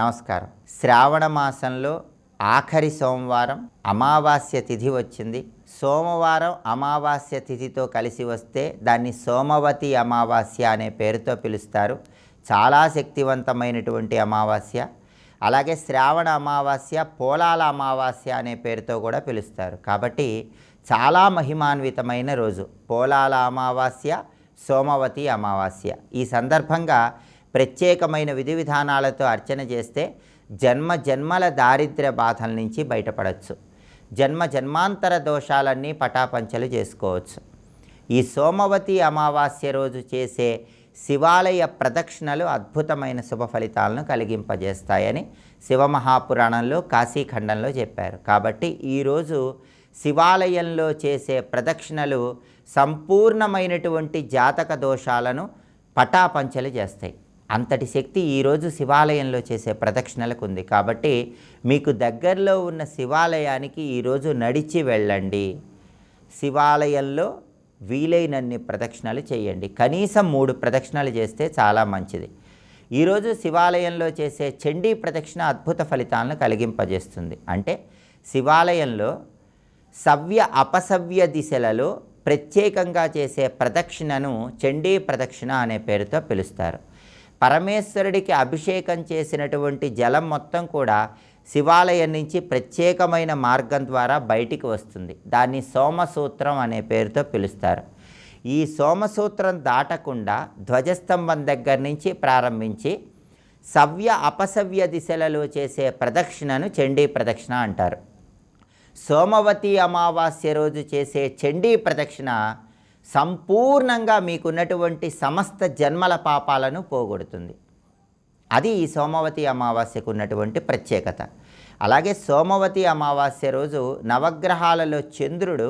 నమస్కారం. శ్రావణ మాసంలో ఆఖరి సోమవారం అమావాస్య తిథి వచ్చింది. సోమవారం అమావాస్య తిథితో కలిసి వస్తే దాన్ని సోమవతి అమావాస్య అనే పేరుతో పిలుస్తారు. చాలా శక్తివంతమైనటువంటి అమావాస్య. అలాగే శ్రావణ అమావాస్య పోలాల అమావాస్య అనే పేరుతో కూడా పిలుస్తారు. కాబట్టి చాలా మహిమాన్వితమైన రోజు. పోలాల అమావాస్య సోమవతి అమావాస్య. ఈ సందర్భంగా ప్రత్యేకమైన విధి విధానాలతో అర్చన చేస్తే జన్మ జన్మల దారిద్ర బాధల నుంచి బయటపడవచ్చు జన్మ జన్మాంతర దోషాలన్నీ పటాపంచలు చేసుకోవచ్చు. ఈ సోమవతి అమావాస్య రోజు చేసే శివాలయ ప్రదక్షిణలు అద్భుతమైన శుభ ఫలితాలను కలిగింపజేస్తాయని శివమహాపురాణంలో కాశీఖండంలో చెప్పారు. కాబట్టి ఈరోజు శివాలయంలో చేసే ప్రదక్షిణలు సంపూర్ణమైనటువంటి జాతక దోషాలను పటాపంచలు చేస్తాయి. అంతటి శక్తి ఈరోజు శివాలయంలో చేసే ప్రదక్షిణలకు ఉంది. కాబట్టి మీకు దగ్గరలో ఉన్న శివాలయానికి ఈరోజు నడిచి వెళ్ళండి. శివాలయంలో వీలైనన్ని ప్రదక్షిణలు చేయండి. కనీసం మూడు ప్రదక్షిణలు చేస్తే చాలా మంచిది. ఈరోజు శివాలయంలో చేసే చండీ ప్రదక్షిణ అద్భుత ఫలితాలను కలిగింపజేస్తుంది. అంటే శివాలయంలో సవ్య అపసవ్య దిశలలో ప్రత్యేకంగా చేసే ప్రదక్షిణను చండీ ప్రదక్షిణ అనే పేరుతో పిలుస్తారు. పరమేశ్వరుడికి అభిషేకం చేసినటువంటి జలం మొత్తం కూడా శివాలయం నుంచి ప్రత్యేకమైన మార్గం ద్వారా బయటికి వస్తుంది. దాన్ని సోమసూత్రం అనే పేరుతో పిలుస్తారు. ఈ సోమసూత్రం దాటకుండా ధ్వజస్తంభం దగ్గర నుంచి ప్రారంభించి సవ్య అపసవ్య దిశలలో చేసే ప్రదక్షిణను చండీ ప్రదక్షిణ అంటారు. సోమవతి అమావాస్య రోజు చేసే చండీ ప్రదక్షిణ సంపూర్ణంగా మీకున్నటువంటి సమస్త జన్మల పాపాలను పోగొడుతుంది. అది ఈ సోమవతి అమావాస్యకు ఉన్నటువంటి ప్రత్యేకత. అలాగే సోమవతి అమావాస్య రోజు నవగ్రహాలలో చంద్రుడు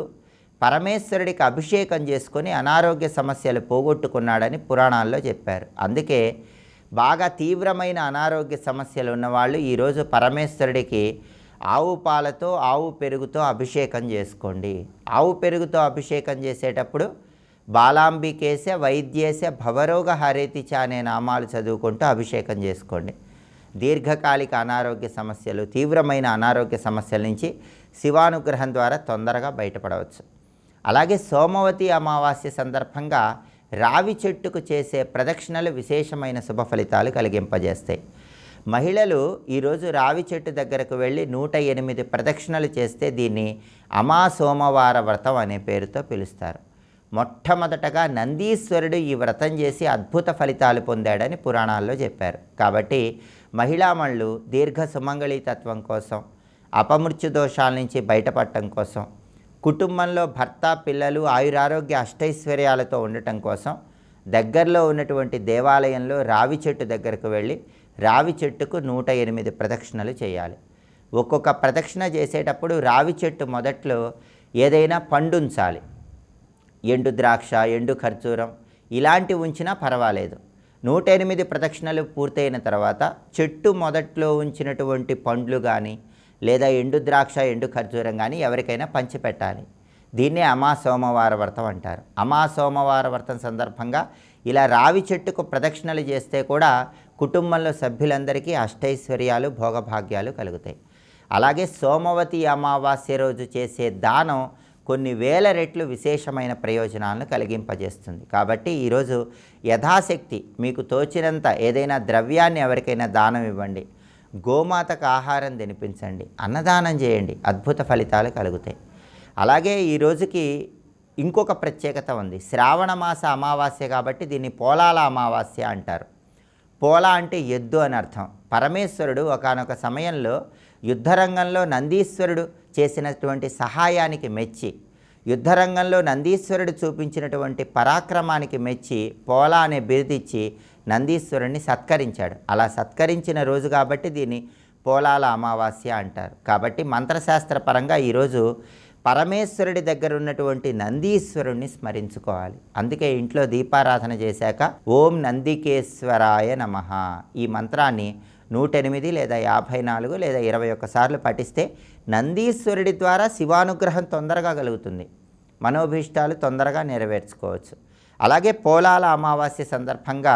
పరమేశ్వరుడికి అభిషేకం చేసుకొని అనారోగ్య సమస్యలు పోగొట్టుకున్నాడని పురాణాల్లో చెప్పారు. అందుకే బాగా తీవ్రమైన అనారోగ్య సమస్యలు ఉన్నవాళ్ళు ఈరోజు పరమేశ్వరుడికి ఆవు పాలతో ఆవు పెరుగుతో అభిషేకం చేసుకోండి. ఆవు పెరుగుతో అభిషేకం చేసేటప్పుడు బాలాంబికేశ వైద్యేశ భవరోగ హరేతిచ అనే నామాలు చదువుకుంటూ అభిషేకం చేసుకోండి. దీర్ఘకాలిక అనారోగ్య సమస్యలు తీవ్రమైన అనారోగ్య సమస్యల నుంచి శివానుగ్రహం ద్వారా తొందరగా బయటపడవచ్చు. అలాగే సోమవతి అమావాస్య సందర్భంగా రావి చెట్టుకు చేసే ప్రదక్షిణలు విశేషమైన శుభ ఫలితాలు కలిగింపజేస్తాయి. మహిళలు ఈరోజు రావి చెట్టు దగ్గరకు వెళ్ళి నూట ఎనిమిది ప్రదక్షిణలు చేస్తే దీన్ని అమా సోమవార వ్రతం అనే పేరుతో పిలుస్తారు. మొట్టమొదటగా నందీశ్వరుడు ఈ వ్రతం చేసి అద్భుత ఫలితాలు పొందాడని పురాణాల్లో చెప్పారు. కాబట్టి మహిళామణులు దీర్ఘ సుమంగళితత్వం కోసం అపమృత్యు దోషాల నుంచి బయటపడటం కోసం కుటుంబంలో భర్త పిల్లలు ఆయురారోగ్య అష్టైశ్వర్యాలతో ఉండటం కోసం దగ్గరలో ఉన్నటువంటి దేవాలయంలో రావి చెట్టు దగ్గరకు వెళ్ళి రావి చెట్టుకు నూట ఎనిమిది ప్రదక్షిణలు చేయాలి. ఒక్కొక్క ప్రదక్షిణ చేసేటప్పుడు రావి చెట్టు మొదట్లో ఏదైనా పండుంచాలి ఎండు ద్రాక్ష ఎండు ఖర్జూరం ఇలాంటి ఉంచినా పర్వాలేదు. నూట ఎనిమిది ప్రదక్షిణలు పూర్తయిన తర్వాత చెట్టు మొదట్లో ఉంచినటువంటి పండ్లు కానీ లేదా ఎండు ద్రాక్ష ఎండు ఖర్జూరం కానీ ఎవరికైనా పంచిపెట్టాలి. దీన్నే అమా సోమవార వ్రతం అంటారు. అమా సోమవార వ్రతం సందర్భంగా ఇలా రావి చెట్టుకు ప్రదక్షిణలు చేస్తే కూడా కుటుంబంలో సభ్యులందరికీ అష్టైశ్వర్యాలు భోగభాగ్యాలు కలుగుతాయి. అలాగే సోమవతి అమావాస్య రోజు చేసే దానం కొన్ని వేల రెట్లు విశేషమైన ప్రయోజనాలను కలిగింపజేస్తుంది. కాబట్టి ఈరోజు యథాశక్తి మీకు తోచినంత ఏదైనా ద్రవ్యాన్ని ఎవరికైనా దానం ఇవ్వండి. గోమాతకు ఆహారం తినిపించండి. అన్నదానం చేయండి. అద్భుత ఫలితాలు కలుగుతాయి. అలాగే ఈ రోజుకి ఇంకొక ప్రత్యేకత ఉంది. శ్రావణ మాస అమావాస్య కాబట్టి దీన్ని పోలాల అమావాస్య అంటారు. పోల అంటే ఎద్దు అని అర్థం. పరమేశ్వరుడు ఒకనొక సమయంలో యుద్ధరంగంలో నందీశ్వరుడు చేసినటువంటి సహాయానికి మెచ్చి యుద్ధరంగంలో నందీశ్వరుడు చూపించినటువంటి పరాక్రమానికి మెచ్చి పోలా అనే బిరుదిచ్చి నందీశ్వరుణ్ణి సత్కరించాడు. అలా సత్కరించిన రోజు కాబట్టి దీన్ని పోలాల అమావాస్య అంటారు. కాబట్టి మంత్రశాస్త్రపరంగా ఈరోజు పరమేశ్వరుడి దగ్గర ఉన్నటువంటి నందీశ్వరుణ్ణి స్మరించుకోవాలి. అందుకే ఇంట్లో దీపారాధన చేశాక ఓం నందికేశ్వరాయ నమ ఈ మంత్రాన్ని నూట ఎనిమిది లేదా యాభై నాలుగు లేదా ఇరవై ఒక్కసార్లు పఠిస్తే నందీశ్వరుడి ద్వారా శివానుగ్రహం తొందరగా కలుగుతుంది. మనోభీష్టాలు తొందరగా నెరవేర్చుకోవచ్చు. అలాగే పోలాల అమావాస్య సందర్భంగా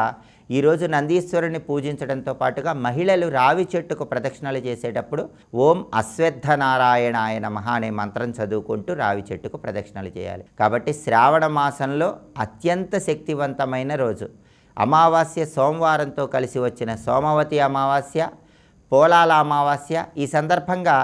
ఈరోజు నందీశ్వరుని పూజించడంతో పాటుగా మహిళలు రావి చెట్టుకు ప్రదక్షిణలు చేసేటప్పుడు ఓం అశ్వత్థ నారాయణాయ మహా అనే మంత్రం చదువుకుంటూ రావి చెట్టుకు ప్రదక్షిణలు చేయాలి. కాబట్టి శ్రావణ మాసంలో అత్యంత శక్తివంతమైన రోజు. అమావాస్య సోమవారంతో కలిసి వచ్చిన సోమవతి అమావాస్య పోలాల అమావాస్య ఈ సందర్భంగా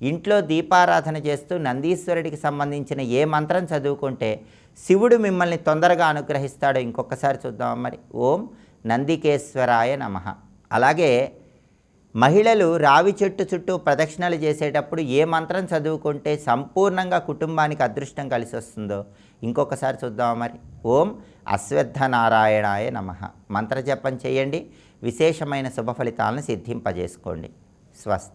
ఇంట్లో దీపారాధన చేస్తూ నందీశ్వరుడికి సంబంధించిన ఏ మంత్రం చదువుకుంటే శివుడు మిమ్మల్ని తొందరగా అనుగ్రహిస్తాడో ఇంకొకసారి చూద్దాం మరి. ఓం నందికేశ్వరాయ నమః. అలాగే మహిళలు రావి చెట్టు చుట్టూ ప్రదక్షిణలు చేసేటప్పుడు ఏ మంత్రం చదువుకుంటే సంపూర్ణంగా కుటుంబానికి అదృష్టం కలిసి వస్తుందో ఇంకొకసారి చూద్దాం మరి. ఓం అశ్వత్థ నారాయణాయ నమ. మంత్రజపం చేయండి. విశేషమైన శుభ ఫలితాలను సిద్ధింపజేసుకోండి. స్వస్తి.